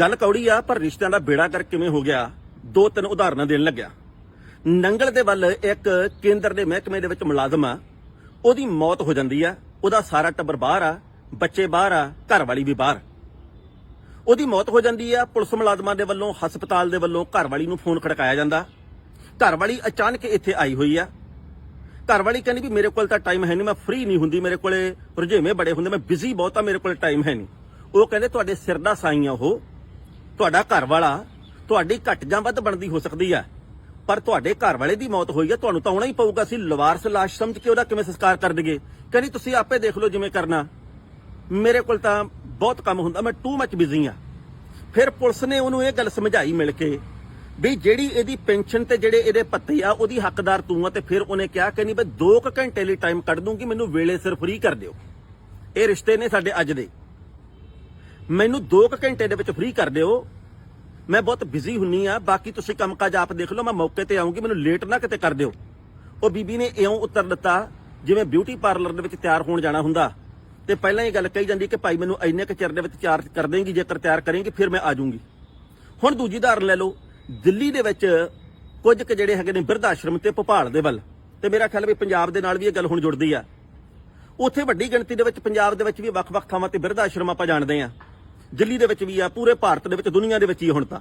ਗੱਲ ਕੌੜੀ ਆ, ਪਰ ਰਿਸ਼ਤਿਆਂ ਦਾ ਬੇੜਾ ਕਰ ਕਿਵੇਂ ਹੋ ਗਿਆ? ਦੋ ਤਿੰਨ ਉਦਾਹਰਨਾਂ ਦੇਣ ਲੱਗਿਆ। ਨੰਗਲ ਦੇ ਵੱਲ ਇੱਕ ਕੇਂਦਰ ਦੇ ਮਹਿਕਮੇ ਦੇ ਵਿੱਚ ਮੁਲਾਜ਼ਮ ਆ। ਉਹਦੀ ਮੌਤ ਹੋ ਜਾਂਦੀ ਆ। ਉਹਦਾ ਸਾਰਾ ਟੱਬਰ ਬਾਹਰ ਆ। ਬੱਚੇ ਬਾਹਰ ਆ, ਘਰ ਵਾਲੀ ਵੀ ਬਾਹਰ। ਉਹਦੀ ਮੌਤ ਹੋ ਜਾਂਦੀ ਆ। ਪੁਲਿਸ ਮੁਲਾਜ਼ਮਾਂ ਦੇ ਵੱਲੋਂ, ਹਸਪਤਾਲ ਦੇ ਵੱਲੋਂ ਘਰ ਵਾਲੀ ਨੂੰ ਫੋਨ ਖੜਕਾਇਆ ਜਾਂਦਾ। ਘਰ ਵਾਲੀ ਅਚਾਨਕ ਇੱਥੇ ਆਈ ਹੋਈ ਆ। ਘਰ ਵਾਲੀ ਕਹਿੰਦੀ ਵੀ ਮੇਰੇ ਕੋਲ ਤਾਂ ਟਾਈਮ ਹੈ ਨਹੀਂ ਮੈਂ ਫ੍ਰੀ ਨਹੀਂ ਹੁੰਦੀ, ਮੇਰੇ ਕੋਲੇ ਰੁਝੇਵੇਂ ਬੜੇ ਹੁੰਦੇ, ਮੈਂ ਬਿਜ਼ੀ ਬਹੁਤ ਆ, ਮੇਰੇ ਕੋਲ ਟਾਈਮ ਹੈ ਨਹੀਂ ਉਹ ਕਹਿੰਦੇ, ਤੁਹਾਡੇ ਸਿਰ ਦਾ ਸਾਈਂ ਆ ਉਹ। ਤੁਹਾਡਾ ਘਰ ਵਾਲਾ ਤੁਹਾਡੀ ਘੱਟ ਜਾਂ ਵੱਧ ਬਣਦੀ ਹੋ ਸਕਦੀ ਆ, ਪਰ ਤੁਹਾਡੇ ਘਰ ਵਾਲੇ ਦੀ ਮੌਤ ਹੋਈ ਆ, ਤੁਹਾਨੂੰ ਤਾਂ ਆਉਣਾ ਹੀ ਪਊਗਾ। ਅਸੀਂ ਲਵਾਰਸ ਲਾਸ਼ ਸਮਝ ਕੇ ਉਹਦਾ ਕਿਵੇਂ ਸੰਸਕਾਰ ਕਰ ਦਈਏ? ਕਹਿੰਦੀ, ਤੁਸੀਂ ਆਪੇ ਦੇਖ ਲਓ ਜਿਵੇਂ ਕਰਨਾ। ਮੇਰੇ ਕੋਲ ਤਾਂ ਬਹੁਤ ਕੰਮ ਹੁੰਦਾ, ਮੈਂ ਟੂ ਮੱਚ ਬਿਜ਼ੀ ਆ। ਫਿਰ ਪੁਲਿਸ ਨੇ ਉਹਨੂੰ ਇਹ ਗੱਲ ਸਮਝਾਈ ਮਿਲ ਕੇ ਵੀ ਜਿਹੜੀ ਇਹਦੀ ਪੈਨਸ਼ਨ ਤੇ ਜਿਹੜੇ ਇਹਦੇ ਪੱਤੇ ਆ, ਉਹਦੀ ਹੱਕਦਾਰ ਤੂੰ ਆ, ਤੇ ਫਿਰ ਉਹਨੇ ਕਿਹਾ ਕਿ ਨਹੀਂ ਬਈ 2 ਘੰਟੇ ਲਈ ਟਾਈਮ ਕੱਢ ਦੂੰਗੀ, ਮੈਨੂੰ ਵੇਲੇ ਸਿਰ ਫ੍ਰੀ ਕਰ ਦਿਓ। ਇਹ ਰਿਸ਼ਤੇ ਨੇ ਸਾਡੇ ਅੱਜ ਦੇ। ਮੈਨੂੰ 2 ਘੰਟੇ ਦੇ ਵਿੱਚ ਫ੍ਰੀ ਕਰ ਦਿਓ। ਮੈਂ ਬਹੁਤ ਬਿਜ਼ੀ ਹੁੰਨੀ ਆ, ਬਾਕੀ ਤੁਸੀਂ ਕੰਮਕਾਜ ਆਪ ਦੇਖ ਲਓ, ਮੈਂ ਮੌਕੇ ਤੇ ਆਉਂਗੀ ਮੈਨੂੰ ਲੇਟ ਨਾ ਕਿਤੇ ਕਰ ਦਿਓ। ਉਹ ਬੀਬੀ ਨੇ ਇਉਂ ਉੱਤਰ ਦਿੱਤਾ, ਜਿਵੇਂ ਬਿਊਟੀ ਪਾਰਲਰ ਦੇ ਵਿੱਚ ਤਿਆਰ ਹੋਣ ਜਾਣਾ ਹੁੰਦਾ। ਤੇ ਪਹਿਲਾਂ ਹੀ ਗੱਲ ਕਹੀ ਜਾਂਦੀ ਕਿ ਭਾਈ ਮੈਨੂੰ ਇੰਨੇ ਕੁ ਚਿਰ ਦੇ ਵਿੱਚ ਚਾਰਜ ਕਰ ਦੇਂਗੀ, ਜੇਕਰ ਤਿਆਰ ਕਰੇਂਗੀ, ਫਿਰ ਮੈਂ ਆ ਜਾਊਂਗੀ। ਹੁਣ ਦੂਜੀ ਉਦਾਹਰਨ ਲੈ ਲਓ, ਦਿੱਲੀ ਦੇ ਵਿੱਚ ਕੁਝ ਕੁ ਜਿਹੜੇ ਹੈਗੇ ਨੇ ਬਿਰਧ ਆਸ਼ਰਮ ਤੇ ਭੋਪਾਲ ਦੇ ਵੱਲ। ਤੇ ਮੇਰਾ ਖਿਆਲ ਵੀ ਪੰਜਾਬ ਦੇ ਨਾਲ ਵੀ ਇਹ ਗੱਲ ਹੁਣ ਜੁੜਦੀ ਆ। ਉੱਥੇ ਵੱਡੀ ਗਿਣਤੀ ਦੇ ਵਿੱਚ ਪੰਜਾਬ ਦੇ ਵਿੱਚ ਵੀ ਵੱਖ-ਵੱਖ ਥਾਵਾਂ ਤੇ ਬਿਰਧ ਆਸ਼ਰਮ ਆਪਾਂ ਜਾਣਦੇ ਆ। ਦਿੱਲੀ ਦੇ ਵਿੱਚ ਵੀ ਆ, ਪੂਰੇ ਭਾਰਤ ਦੇ ਵਿੱਚ, ਦੁਨੀਆ ਦੇ ਵਿੱਚ ਹੀ ਹੁਣ ਤਾਂ।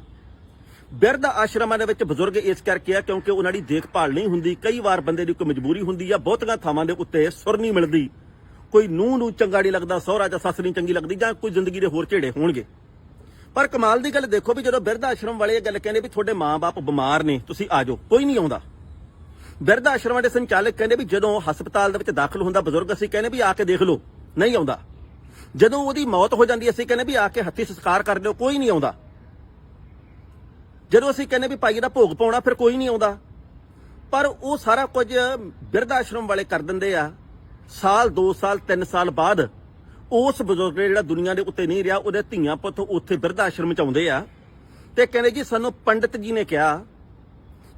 ਬਿਰਧ ਆਸ਼ਰਮਾਂ ਦੇ ਵਿੱਚ ਬਜ਼ੁਰਗ ਇਸ ਕਰਕੇ ਆ ਕਿਉਂਕਿ ਉਹਨਾਂ ਦੀ ਦੇਖਭਾਲ ਨਹੀਂ ਹੁੰਦੀ, ਕਈ ਵਾਰ ਬੰਦੇ ਦੀ ਕੋਈ ਮਜਬੂਰੀ ਹੁੰਦੀ ਆ, ਬਹੁਤੀਆਂ ਥਾਵਾਂ ਦੇ ਉੱਤੇ ਸੁਰ ਨਹੀਂ ਮਿਲਦੀ। ਕੋਈ ਨੂੰਹ ਨੂੰ ਚੰਗਾ ਨਹੀਂ ਲੱਗਦਾ, ਸਹੁਰਾ ਜਾਂ ਸੱਸ ਨਹੀਂ ਚੰਗੀ ਲੱਗਦੀ ਜਾਂ ਕੋਈ ਜ਼ਿੰਦਗੀ ਦੇ ਹੋਰ ਝੇੜੇ ਹੋਣਗੇ। ਪਰ ਕਮਾਲ ਦੀ ਗੱਲ ਦੇਖੋ ਵੀ ਜਦੋਂ ਬਿਰਧ ਆਸ਼ਰਮ ਵਾਲੇ ਇਹ ਗੱਲ ਕਹਿੰਦੇ ਵੀ ਤੁਹਾਡੇ ਮਾਂ-ਬਾਪ ਬਿਮਾਰ ਨੇ, ਤੁਸੀਂ ਆ ਜਾਓ, ਕੋਈ ਨਹੀਂ ਆਉਂਦਾ। ਬਿਰਧ ਆਸ਼ਰਮਾਂ ਦੇ ਸੰਚਾਲਕ ਕਹਿੰਦੇ ਵੀ ਜਦੋਂ ਹਸਪਤਾਲ ਦੇ ਵਿੱਚ ਦਾਖਲ ਹੁੰਦਾ, ਬਜ਼ੁਰਗ ਅਸੀਂ ਕਹਿੰਦੇ ਵੀ ਆ ਕੇ ਦੇਖ ਲਓ, ਨਹੀਂ ਆਉਂਦਾ। ਜਦੋਂ ਉਹਦੀ ਮੌਤ ਹੋ ਜਾਂਦੀ, ਅਸੀਂ ਕਹਿੰਦੇ ਵੀ ਆ ਕੇ ਹੱਥੀ ਸੰਸਕਾਰ ਕਰ ਲਿਓ, ਕੋਈ ਨਹੀਂ ਆਉਂਦਾ। ਜਦੋਂ ਅਸੀਂ ਕਹਿੰਦੇ ਵੀ ਭਾਈ ਇਹਦਾ ਭੋਗ ਪਾਉਣਾ, ਫਿਰ ਕੋਈ ਨਹੀਂ ਆਉਂਦਾ। ਪਰ ਉਹ ਸਾਰਾ ਕੁਝ ਬਿਰਧ ਆਸ਼ਰਮ ਵਾਲੇ ਕਰ ਦਿੰਦੇ ਆ। ਸਾਲ 2 ਸਾਲ 3 ਸਾਲ ਬਾਅਦ ਉਸ ਬਜ਼ੁਰਗ ਨੇ ਜਿਹੜਾ ਦੁਨੀਆ ਦੇ ਉੱਤੇ ਨਹੀਂ ਰਿਹਾ, ਉਹਦੇ ਧੀਆਂ ਪੁੱਤ ਉੱਥੇ ਬਿਰਧ ਆਸ਼ਰਮ ਚ ਆਉਂਦੇ ਆ। ਤੇ ਕਹਿੰਦੇ ਜੀ, ਸਾਨੂੰ ਪੰਡਿਤ ਜੀ ਨੇ ਕਿਹਾ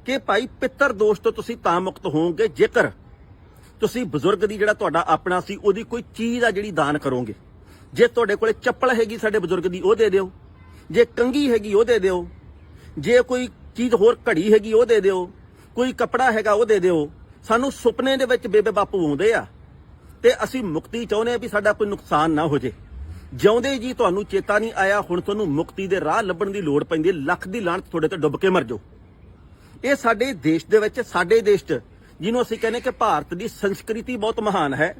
ਕਿ ਭਾਈ ਪਿੱਤਰ ਦੋਸ਼ ਤੋਂ ਤੁਸੀਂ ਤਾਂ ਮੁਕਤ ਹੋਵੋਗੇ, ਜੇਕਰ ਤੁਸੀਂ ਬਜ਼ੁਰਗ ਦੀ ਜਿਹੜਾ ਤੁਹਾਡਾ ਆਪਣਾ ਸੀ, ਉਹਦੀ ਕੋਈ ਚੀਜ਼ ਆ ਜਿਹੜੀ ਦਾਨ ਕਰੋਗੇ। ਜੇ ਤੁਹਾਡੇ ਕੋਲੇ ਚੱਪਲ ਹੈਗੀ ਸਾਡੇ ਬਜ਼ੁਰਗ ਦੀ, ਉਹ ਦੇ ਦਿਓ। ਜੇ ਕੰਗੀ ਹੈਗੀ, ਉਹ ਦੇ ਦਿਓ। ਜੇ ਕੋਈ ਚੀਜ਼ ਹੋਰ ਘੜੀ ਹੈਗੀ, ਉਹ ਦੇ ਦਿਓ। ਕੋਈ ਕੱਪੜਾ ਹੈਗਾ, ਉਹ ਦੇ ਦਿਓ। ਸਾਨੂੰ ਸੁਪਨੇ ਦੇ ਵਿੱਚ ਬੇਬੇ ਬਾਪੂ ਆਉਂਦੇ ਆ ਤੇ ਅਸੀਂ ਮੁਕਤੀ ਚਾਹੁੰਦੇ ਆ ਵੀ ਸਾਡਾ ਕੋਈ ਨੁਕਸਾਨ ਨਾ ਹੋ ਜੇ। ਜਿਉਂਦੇ ਜੀ ਤੁਹਾਨੂੰ ਚੇਤਾ ਨਹੀਂ ਆਇਆ, ਹੁਣ ਤੁਹਾਨੂੰ ਮੁਕਤੀ ਦੇ ਰਾਹ ਲੱਭਣ ਦੀ ਲੋੜ ਪੈਂਦੀ ਹੈ। ਲੱਖ ਦੀ ਲਾਹਨਤ ਤੁਹਾਡੇ ਤੇ ਡੁੱਬ ਕੇ ਮਰ ਜਾਓ। ਇਹ ਸਾਡੇ ਦੇਸ਼ ਦੇ ਵਿੱਚ, ਸਾਡੇ ਦੇਸ਼ 'ਚ, ਜਿਹਨੂੰ ਅਸੀਂ ਕਹਿੰਦੇ ਕਿ ਭਾਰਤ ਦੀ ਸੰਸਕ੍ਰਿਤੀ ਬਹੁਤ ਮਹਾਨ ਹੈ।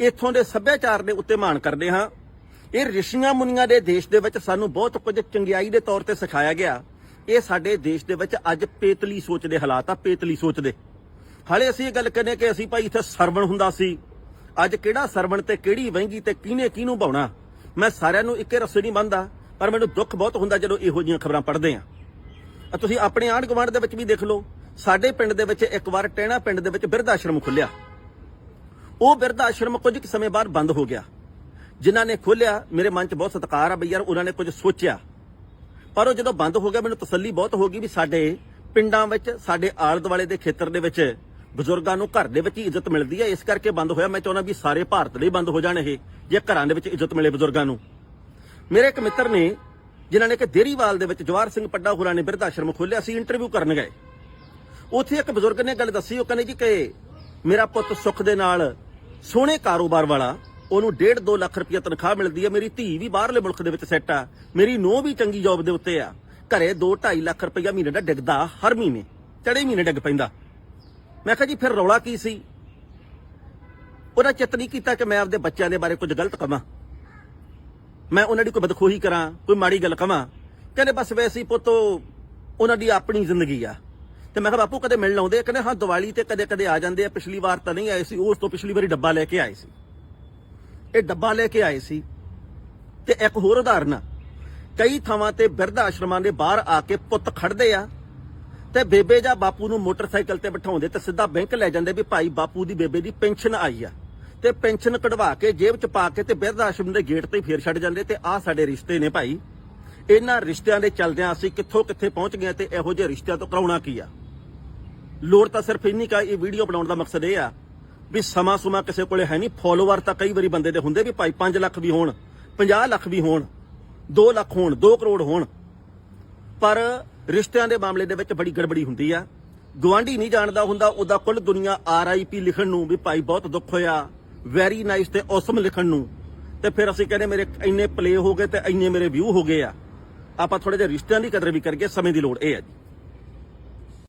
ਇੱਥੋਂ ਦੇ ਸੱਭਿਆਚਾਰ ਦੇ ਉੱਤੇ ਮਾਣ ਕਰਦੇ ਹਾਂ। ਇਹ ਰਿਸ਼ੀਆਂ ਮੁਨੀਆਂ ਦੇ ਦੇਸ਼ ਦੇ ਵਿੱਚ ਸਾਨੂੰ ਬਹੁਤ ਕੁਝ ਚੰਗਿਆਈ ਦੇ ਤੌਰ ਤੇ ਸਿਖਾਇਆ ਗਿਆ। ਇਹ ਸਾਡੇ ਦੇਸ਼ ਦੇ ਵਿੱਚ ਅੱਜ ਪੇਤਲੀ ਸੋਚ ਦੇ ਹਾਲਾਤ ਆ, ਪੇਤਲੀ ਸੋਚ ਦੇ। ਹਾਲੇ ਅਸੀਂ ਇਹ ਗੱਲ ਕਹਿੰਦੇ ਕਿ ਅਸੀਂ ਭਾਈ ਇੱਥੇ ਸਰਵਣ ਹੁੰਦਾ ਸੀ। ਅੱਜ ਕਿਹੜਾ ਸਰਵਣ ਤੇ ਕਿਹੜੀ ਵਹਿੰਗੀ ਤੇ ਕਿਹਨੇ ਕਿਹਨੂੰ ਭਾਉਣਾ? ਮੈਂ ਸਾਰਿਆਂ ਨੂੰ ਇੱਕੇ ਰਸੇ ਨਹੀਂ ਮੰਨਦਾ ਪਰ ਮੈਨੂੰ ਦੁੱਖ ਬਹੁਤ ਹੁੰਦਾ ਜਦੋਂ ਇਹੋ ਜਿਹੀਆਂ ਖਬਰਾਂ ਪੜ੍ਹਦੇ ਆ ਆ ਤੁਸੀਂ ਆਪਣੇ ਆਂਢ ਗੁਆਂਢ ਦੇ ਵਿੱਚ ਵੀ ਦੇਖ ਲਓ, ਸਾਡੇ ਪਿੰਡ ਦੇ ਵਿੱਚ ਇੱਕ ਵਾਰ ਟਹਿਣਾ ਪਿੰਡ ਦੇ ਵਿੱਚ ਬਿਰਧ ਆਸ਼ਰਮ ਖੁੱਲਿਆ ਉਹ ਬਿਰਧ ਆਸ਼ਰਮ ਕੁਝ ਕੁ ਸਮੇਂ ਬਾਅਦ ਬੰਦ ਹੋ ਗਿਆ। ਜਿਨ੍ਹਾਂ ਨੇ ਖੋਲਿਆ ਮੇਰੇ ਮਨ 'ਚ ਬਹੁਤ ਸਤਿਕਾਰ ਆ ਬਈ ਯਾਰ, ਉਹਨਾਂ ਨੇ ਕੁਝ ਸੋਚਿਆ। ਪਰ ਉਹ ਜਦੋਂ ਬੰਦ ਹੋ ਗਿਆ, ਮੈਨੂੰ ਤਸੱਲੀ ਬਹੁਤ ਹੋ ਗਈ ਵੀ ਸਾਡੇ ਪਿੰਡਾਂ ਵਿੱਚ, ਸਾਡੇ ਆਲੇ ਦੁਆਲੇ ਦੇ ਖੇਤਰ ਦੇ ਵਿੱਚ ਬਜ਼ੁਰਗਾਂ ਨੂੰ ਘਰ ਦੇ ਵਿੱਚ ਹੀ ਇੱਜ਼ਤ ਮਿਲਦੀ ਹੈ ਇਸ ਕਰਕੇ ਬੰਦ ਹੋਇਆ। ਮੈਂ ਚਾਹੁੰਦਾ ਵੀ ਸਾਰੇ ਭਾਰਤ ਦੇ ਬੰਦ ਹੋ ਜਾਣ ਇਹ, ਜੇ ਘਰਾਂ ਦੇ ਵਿੱਚ ਇੱਜ਼ਤ ਮਿਲੇ ਬਜ਼ੁਰਗਾਂ ਨੂੰ। ਮੇਰੇ ਇੱਕ ਮਿੱਤਰ ਨੇ, ਜਿਨ੍ਹਾਂ ਨੇ ਕਿ ਦੇਰੀਵਾਲ ਦੇ ਵਿੱਚ ਜਵਾਰ ਸਿੰਘ ਪੱਡਾ ਹੋਰਾਂ ਨੇ ਬਿਰਧ ਆਸ਼ਰਮ ਖੋਲ੍ਹਿਆ ਸੀ ਇੰਟਰਵਿਊ ਕਰਨ ਗਏ। ਉੱਥੇ ਇੱਕ ਬਜ਼ੁਰਗ ਨੇ ਗੱਲ ਦੱਸੀ, ਉਹ ਕਹਿੰਦੇ ਜੀ ਕਿ ਮੇਰਾ ਪੁੱਤ ਸੁੱਖ ਦੇ ਨਾਲ ਸੋਹਣੇ ਕਾਰੋਬਾਰ ਵਾਲਾ, ਉਹਨੂੰ 1.5 2 ਲੱਖ ਰੁਪਏ ਤਨਖਾਹ ਮਿਲਦੀ ਹੈ ਮੇਰੀ ਧੀ ਵੀ ਬਾਹਰਲੇ ਮੁਲਕ ਦੇ ਵਿੱਚ ਸੈੱਟ ਆ, ਮੇਰੀ ਨੂੰਹ ਵੀ ਚੰਗੀ ਜੌਬ ਦੇ ਉੱਤੇ ਆ, ਘਰੇ 2 2.5 ਲੱਖ ਰੁਪਇਆ ਮਹੀਨੇ ਦਾ ਡਿੱਗਦਾ ਹਰ ਮਹੀਨੇ ਚੜੇ ਮਹੀਨੇ ਡਿੱਗ ਪੈਂਦਾ। ਮੈਂ ਕਿਹਾ ਜੀ, ਫਿਰ ਰੌਲਾ ਕੀ ਸੀ? ਉਹਦਾ ਚਿੱਤ ਨਹੀਂ ਕੀਤਾ ਕਿ ਮੈਂ ਆਪਦੇ ਬੱਚਿਆਂ ਦੇ ਬਾਰੇ ਕੁਝ ਗਲਤ ਕਵਾਂ। ਮੈਂ ਉਹਨਾਂ ਦੀ ਕੋਈ ਬਦਖੋਹੀ ਕਰਾਂ, ਕੋਈ ਮਾੜੀ ਗੱਲ ਕਵਾਂ। ਕਹਿੰਦੇ, ਬਸ ਵੈਸੇ ਹੀ ਪੁੱਤੋ ਉਹਨਾਂ ਦੀ ਆਪਣੀ ਜ਼ਿੰਦਗੀ ਆ। ਤੇ ਮੈਂ ਕਿਹਾ, ਬਾਪੂ, ਕਦੇ ਮਿਲਣ ਆਉਂਦੇ? ਕਹਿੰਦੇ, ਹਾਂ, ਦੀਵਾਲੀ ਤੇ ਕਦੇ ਕਦੇ ਆ ਜਾਂਦੇ ਆ। ਪਿਛਲੀ ਵਾਰ ਤਾਂ ਨਹੀਂ ਆਏ ਸੀ, ਉਸ ਤੋਂ ਪਿਛਲੀ ਵਾਰੀ ਡੱਬਾ ਲੈ ਕੇ ਆਏ ਸੀ। ਇਹ ਡੱਬਾ ਲੈ ਕੇ ਆਏ ਸੀ। ਤੇ ਇੱਕ ਹੋਰ ਉਦਾਹਰਨ ਕਈ ਥਾਵਾਂ ਤੇ ਬਿਰਧ ਆਸ਼ਰਮਾਂ ਦੇ ਬਾਹਰ ਆ ਕੇ ਪੁੱਤ ਖੜਦੇ ਆ ਤੇ ਬੇਬੇ ਜਾਂ ਬਾਪੂ ਨੂੰ ਮੋਟਰਸਾਈਕਲ ਤੇ ਬਿਠਾਉਂਦੇ ਤੇ ਸਿੱਧਾ ਬੈਂਕ ਲੈ ਜਾਂਦੇ ਵੀ ਭਾਈ ਬਾਪੂ ਦੀ ਬੇਬੇ ਦੀ ਪੈਨਸ਼ਨ ਆਈ ਆ। ਤੇ ਪੈਨਸ਼ਨ ਕਢਵਾ ਕੇ ਜੇਬ 'ਚ ਪਾ ਕੇ ਤੇ ਬਿਰਧ ਆਸ਼ਰਮ ਦੇ ਗੇਟ ਤੇ ਹੀ ਫੇਰ ਛੱਡ ਜਾਂਦੇ ਤੇ ਆਹ ਸਾਡੇ ਰਿਸ਼ਤੇ ਨੇ ਭਾਈ। ਇਹਨਾਂ ਰਿਸ਼ਤਿਆਂ ਦੇ ਚੱਲਦਿਆਂ ਅਸੀਂ ਕਿੱਥੋਂ ਕਿੱਥੇ ਪਹੁੰਚ ਗਏ ਤੇ ਇਹੋ ਜਿਹੇ ਰਿਸ਼ਤਿਆਂ ਤੋਂ ਕਰਾਉਣਾ ਕੀ ਆ? ਲੋੜ ਤਾਂ ਸਿਰਫ ਇੰਨੀ ਕਾ ਇਹ ਵੀਡੀਓ ਬਣਾਉਣ ਦਾ ਮਕਸਦ ਇਹ ਆ ਵੀ ਸਮਾਂ ਸੁਮਾ ਕਿਸੇ ਕੋਲੇ ਹੈ ਨਹੀਂ। ਫੋਲੋਵਰ ਤਾਂ ਕਈ ਵਾਰੀ ਬੰਦੇ ਦੇ ਹੁੰਦੇ ਵੀ ਭਾਈ 5 ਲੱਖ ਵੀ ਹੋਣ 50 ਲੱਖ ਵੀ ਹੋਣ 2 ਲੱਖ ਹੋਣ 2 ਕਰੋੜ ਹੋਣ। ਪਰ ਰਿਸ਼ਤਿਆਂ ਦੇ ਮਾਮਲੇ ਦੇ ਵਿੱਚ ਬੜੀ ਗੜਬੜੀ ਹੁੰਦੀ ਆ। ਗਵਾਂਢੀ ਨਹੀਂ ਜਾਣਦਾ ਹੁੰਦਾ, ਉਹਦਾ ਕੁੱਲ ਦੁਨੀਆ ਆਰਆਈਪੀ ਲਿਖਣ ਨੂੰ ਵੀ ਭਾਈ ਬਹੁਤ ਦੁੱਖ ਹੋਇਆ। ਵੈਰੀ ਨਾਈਸ ਤੇ ਔਸਮ ਲਿਖਣ ਨੂੰ। ਤੇ ਫਿਰ ਅਸੀਂ ਕਹਿੰਦੇ ਮੇਰੇ ਇੰਨੇ ਪਲੇ ਹੋ ਗਏ ਤੇ ਇੰਨੇ ਮੇਰੇ ਵਿਊ ਹੋ ਗਏ ਆ। ਆਪਾਂ ਥੋੜੇ ਜਿਹਾ ਰਿਸ਼ਤਿਆਂ ਦੀ ਕਦਰ ਵੀ ਕਰੀਏ, ਸਮੇਂ ਦੀ ਲੋੜ ਇਹ ਹੈ ਜੀ।